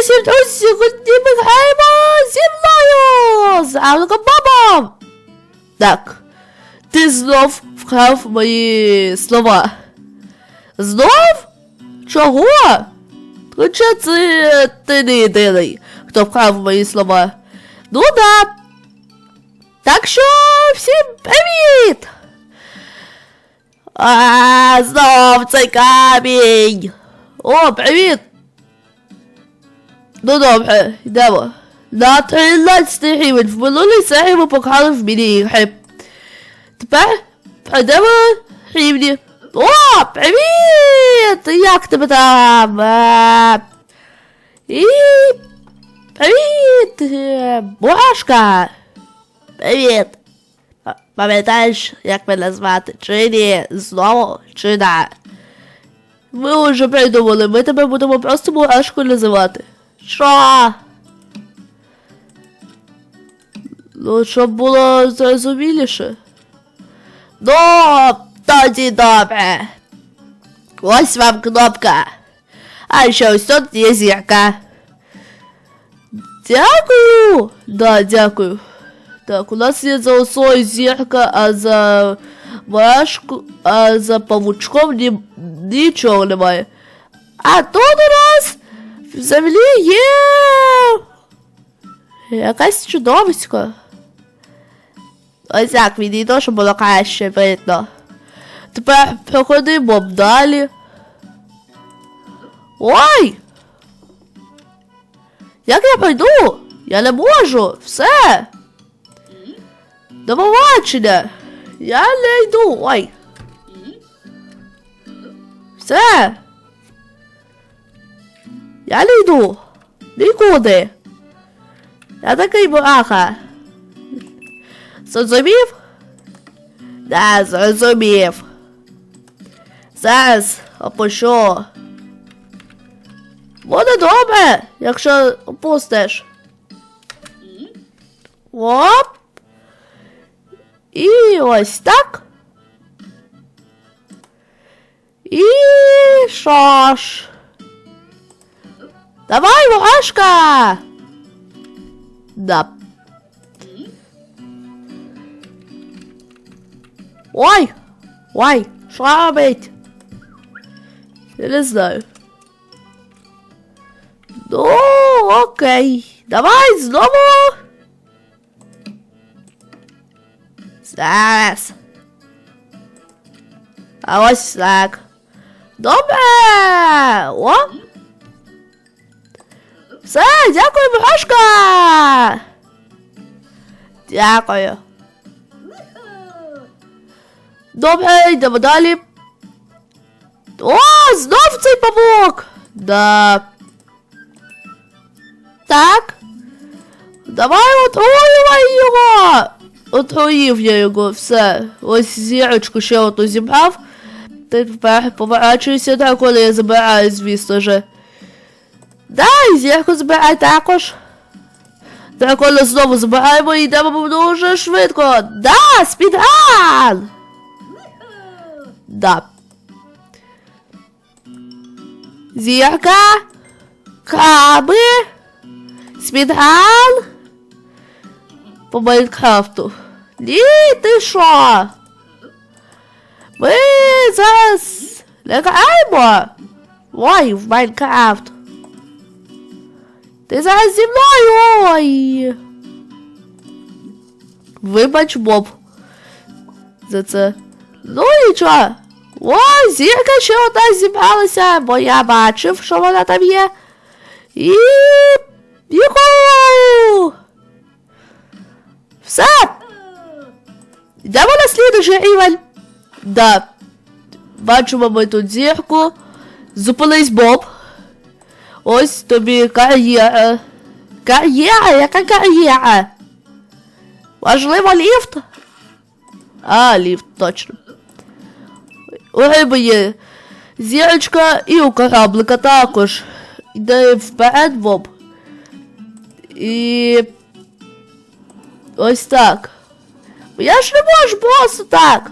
Усім друзі! Сьогодні ми граємо зі мною! З Так, ти знов вкрав мої слова. Знов? Чого? Хоча це ти не єдиний, хто вкрав мої слова. Ну да. Так що всім привіт! А, знов цей камінь! О, привіт! Ну добре, йдемо. На 13 рівень в минулій серії ми пограли в міні-ігри. Тепер пройдемо рівні. О, привіт! Як тебе там? Е, І привіт! е, Бурашка! Привіт! Пам'ятаєш, як мене звати? Чи ні? Знову? Чи да? Ми вже придумали, ми тебе будемо просто Бурашкою називати. Що? Ну, щоб було зрозуміліше. Ну, тоді добре. Ось вам кнопка. А ще ось тут є зірка. Дякую. Да, дякую. Так, у нас є за осою зірка, а за Машку, а за павучком ні, нічого немає. А тут у нас в землі є якась чудовисько. Ось як відійду, щоб було краще видно. Тепер проходимо далі. Ой! Як я пройду? Я не можу. Все. До побачення. Я не йду. Ой. Все. Я не йду. Нікуди. Я такий мураха. Зрозумів? Да, зрозумів. Зараз опущу. Буде добре, якщо опустиш. Оп. І ось так. І що ж? Давай, мурашка! Да. Ой! Ой! Що робить? Я не знаю. Ну, окей. Давай знову. Зараз. А ось так. Добре. О. Все, дякую, Мирошка. Дякую. Добре, йдемо далі. О, знов цей павук! Да. Так. Давай отруювай його! Отруїв я його, все. Ось зірочку ще оту зібрав. Тепер поворачуюся так, коли я забираю, звісно же. Да, і зірку збирай також. Дракона знову збираємо і йдемо дуже швидко. Да, спідран! Да. Зірка. Краби. Спідран. По Майнкрафту. Ні, ти що? Ми зараз лякаємо. Ой, в Майнкрафт. Ти зараз зі мною. Ой. Вибач, Боб. За це. Ну нічого. О, зірка ще одна зібралася, бо я бачив, що вона там є. І. Юху! Все! Йдемо на слідуючий рівень. Да. Бачимо ми тут зірку. Зупинись, Боб. Ось тобі кар'єра. Кар'єра? Яка кар'єра? Важливо ліфт? А, ліфт, точно. У риби є зірочка і у кораблика також. Йде вперед, Боб. І. Ось так. Я ж не можу просто так.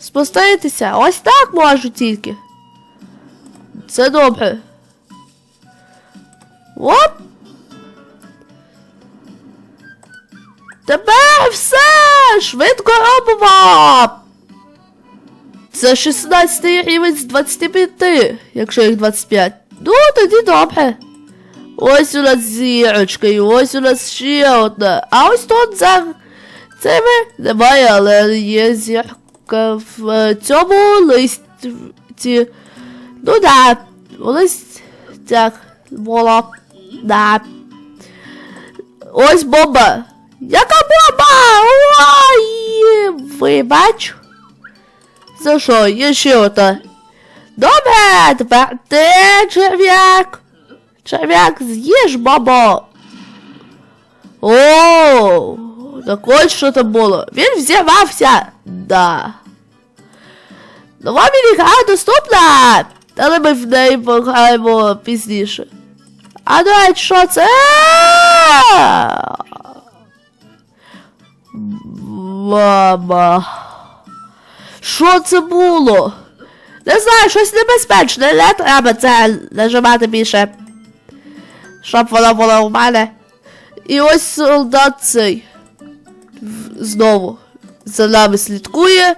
Спуститися. Ось так можу тільки. Це добре. Оп! Тепер все! Швидко робимо! Це 16 рівень з 25, якщо їх 25. Ну, тоді добре. Ось у нас зірочка, і ось у нас ще одна. А ось тут за цими немає, але є зірка в е, цьому листі. Ну да, у листях була. Да. Ось бомба. Яка бомба? Ой, вибач. За що? Є ще ота. Добре, тепер ти черв'як. Черв'як, з'їж, бабо. О, так ось що там було. Він взірвався. Да. Нова мінігра доступна. Але ми в неї пограємо пізніше. А речі, що це? Мама. Що це було? Не знаю, щось небезпечне, не треба це нажимати більше. Щоб воно було у мене. І ось солдат цей. Знову за нами слідкує.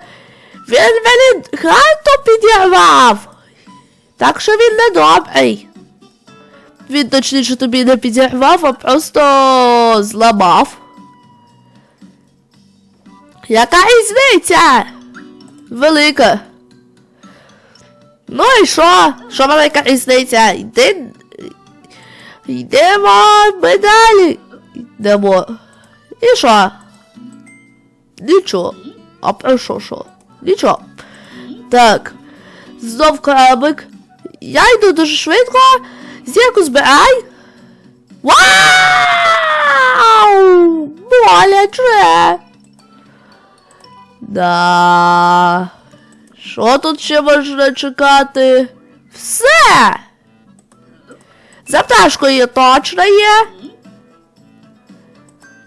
Він мені гранту підірвав. Так що він не добрий. Він точніше тобі не підірвав, а просто зламав. Яка різниця? Велика. Ну і що? Що велика різниця? Йди. Йдемо ми далі. Йдемо. І що? Нічого. А про що що? Нічого. Так. Знов кораблик. Я йду дуже швидко. Зірку збирай. Вау! Боляче! Да. Що тут ще можна чекати? Все! За пташкою точно є.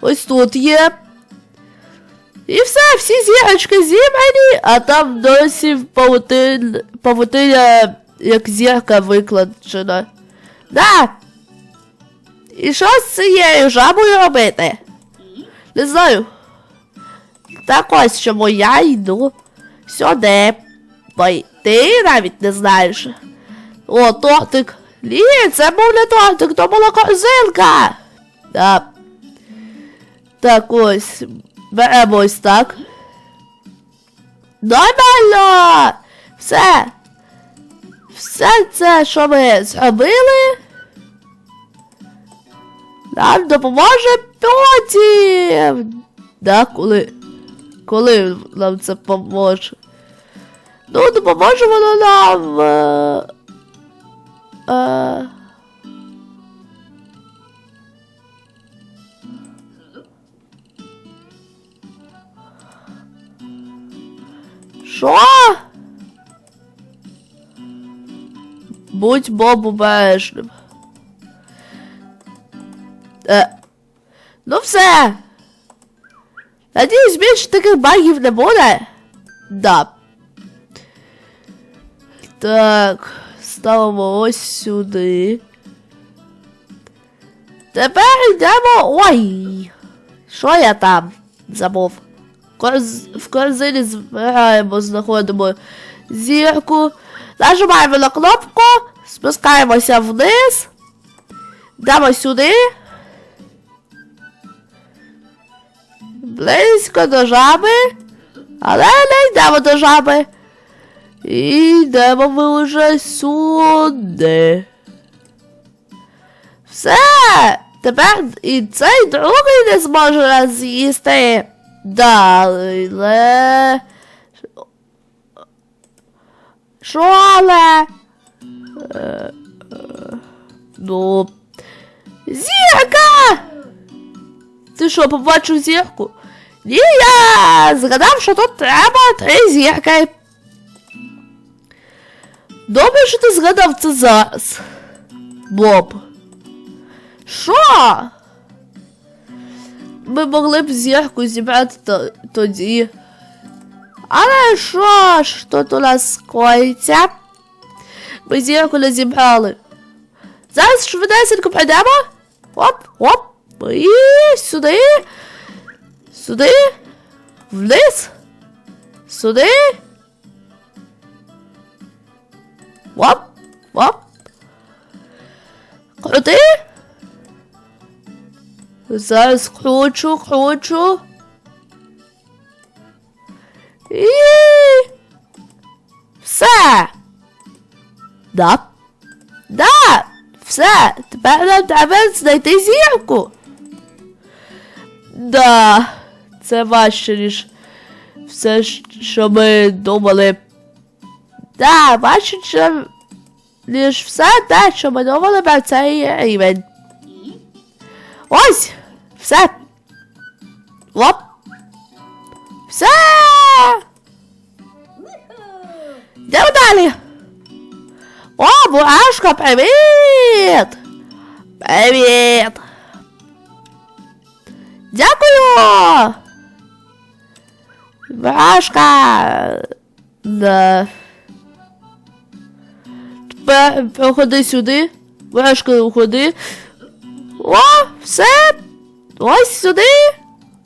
Ось тут є. І все, всі зірочки зібрані, а там досі павутин, павутиня як зірка викладена. Да. І що з цією жабою робити? Не знаю. Так ось чому я йду сюди. Бо ти навіть не знаєш. О, тортик. Ні, це був не тортик, то була корзинка. Так. Так ось. Беремо ось так. Нормально! Все. Все це, що ми зробили. Нам допоможе потім. Да, коли. Коли нам це поможе? Ну, допоможе воно нам. Е... Е... Що? Будь Боб обережним. Е. Ну все. Надіюсь, більше таких багів не буде. Да. Так, ставимо ось сюди. Тепер йдемо. Ой! Що я там забув? Корз... В корзині збираємо, знаходимо зірку. Нажимаємо на кнопку, спускаємося вниз. Йдемо сюди. Близько до жаби. Але не йдемо до жаби. І йдемо ми вже сюди. Все! Тепер і цей другий не зможе нас з'їсти. Далі. Що але? Е, Ну. Зірка! Ти що, побачив зірку? Ні, я згадав, що тут треба три зірки. Добре, що ти згадав це зараз. Боб. Що? Ми могли б зірку зібрати тоді. Але що ж тут у нас коїться? Ми не зібрали. Зараз швидесенько пройдемо. Оп, оп. І сюди. Сюди. Вниз. Сюди. Оп, оп. Крути. Зараз кручу, кручу. Все. Да. Да. Все. Тепер нам треба знайти зірку. Да. Це важче, ніж все, що ми думали. Да, важче, ніж все те, що ми думали про цей рівень. Ось! Все! Оп! Все! Йдемо далі! О, Бурашка, привіт! Привіт! Дякую! Бурашка! Да. Тепер проходи сюди. Бурашка, уходи. О, все. Ось сюди.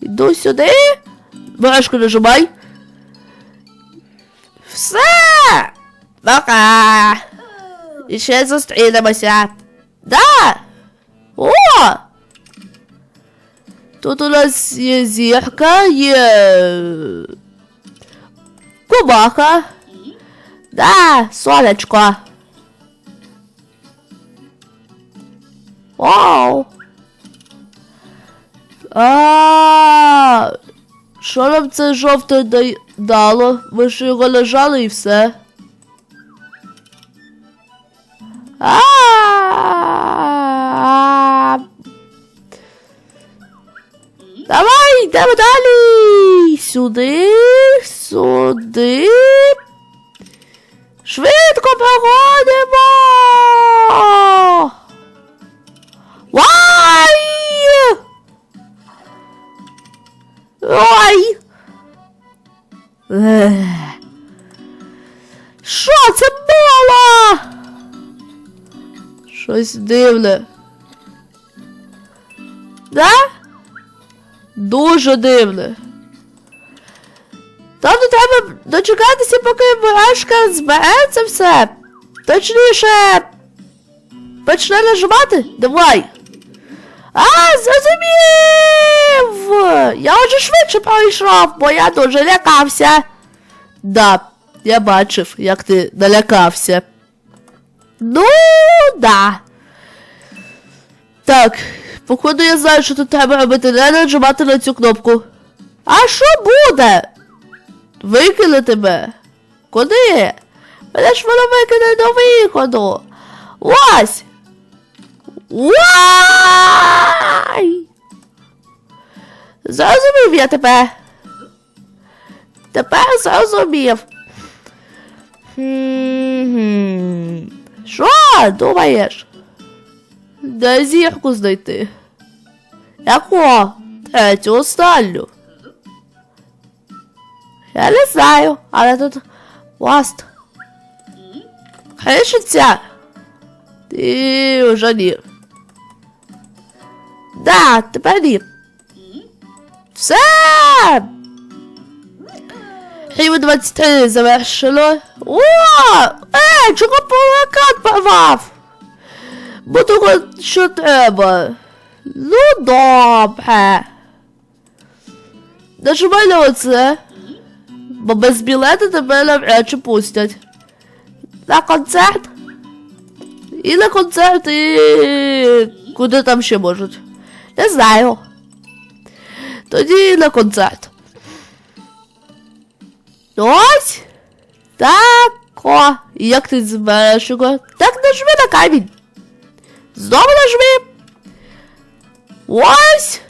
Іду сюди. Барашку нажимай. Все. Пока. І ще зустрінемося. Да. О! Тут у нас є зірка, є кубака. Да, сонечко. Вау! А, що нам це жовте дало? Ви ж його лежали і все. Давай, йдемо далі. Сюди, сюди. Швидко проходимо. Щось дивне. Да? Дуже дивне. Тобто треба дочекатися, поки мурашка збере це все. Точніше. Почне нажимати? Давай. А, зрозумів! Я вже швидше пройшов, бо я дуже лякався. Да, я бачив, як ти налякався. Ну, да. Так, походу я знаю, що тут треба робити, не нажимати на цю кнопку. А що буде? Викине тебе. Куди? Мене ж воно викине до виходу. Ось! Уай! Зрозумів я тебе. Тепер зрозумів. Що думаєш? Де зірку знайти? Яку? Третю останню. Я не знаю, але тут мост. Кришиться. І вже ні. Да, тепер ні. Все! Рівень 23 завершено. О! Е, чого плакат порвав? Бо того, що треба. Ну, добре. Нажимай на оце. Бо без білета тебе навряд чи пустять. На концерт. І на концерт, і куди там ще можуть. Не знаю. Тоді на концерт. Ось. Так. О. Як ти збереш його? Так нажми на камінь. Знову нажми. Ось.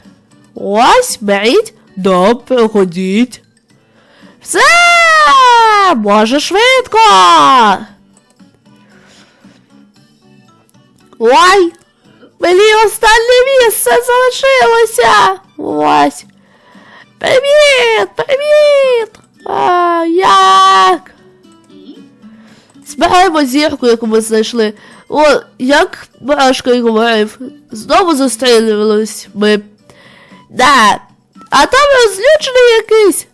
Ось, беріть. Да, проходіть. Все! Може швидко. Ой! Мені останнє місце залишилося. Ось. Привіт! Привіт! А, як? Збираємо зірку, яку ми знайшли О, як Барашка й говорив, знову зустрілювались ми. Да. А там розлючений якийсь.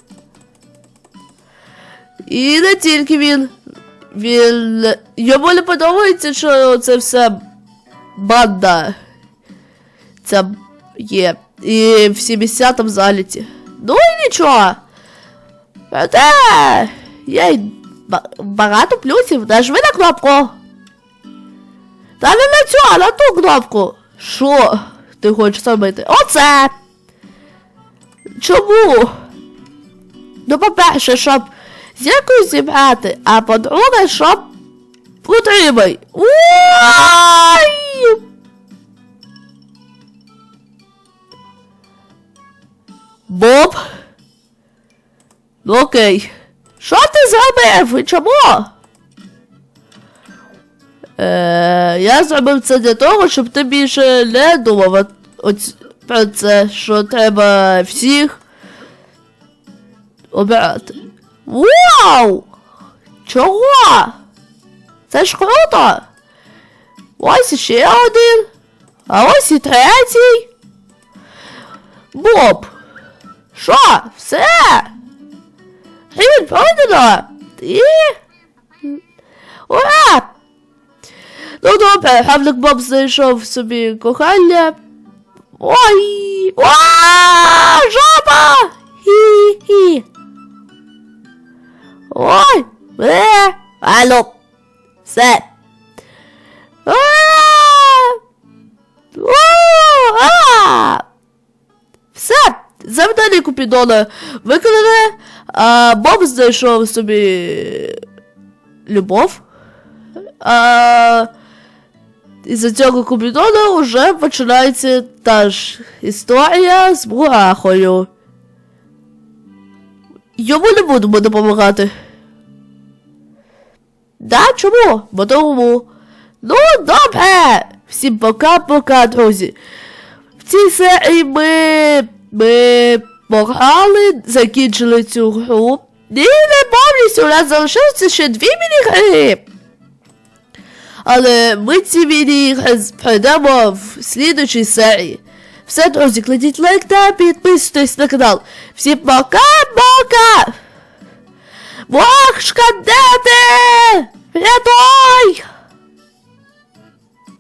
І не тільки він. Він. Йому не подобається, що це все банда. Це є. І місця там заліті. Ну і нічого. Проте є й багато плюсів. Нажми на кнопку. Та не на цю, а на ту кнопку. Що ти хочеш зробити? Оце. Чому? Ну, по-перше, щоб зіркою зібрати, а по-друге, щоб утримай. Ой! Боб? Ну окей. Що ти зробив? Чому? Е, я зробив це для того, щоб ти більше не думав про це, що треба всіх обирати. Вау! Чого? Це ж круто! Ось ще один. А ось і третій. Боб! Що? Все? Рівень пройдено? І... Ура! Ну добре, гавник Боб знайшов собі кохання. Ой! О, жопа! Хі-хі. Ой! Е! Алло! Все! А! О, а! Все! Завдання Купідона виконане, а Боб знайшов собі любов. А із-за цього Купідона вже починається та ж історія з Мурахою. Йому не будемо допомагати. Да, чому? Бо тому. Ну, добре! Всім пока-пока, друзі. В цій серії ми. ми пограли, закінчили цю гру. І не повністю, у нас залишилося ще дві міні-гри. Але ми ці міні-ігри пройдемо в слідучій серії. Все, друзі, кладіть лайк та підписуйтесь на канал. Всім пока-пока! Бог, де ти? Рятуй!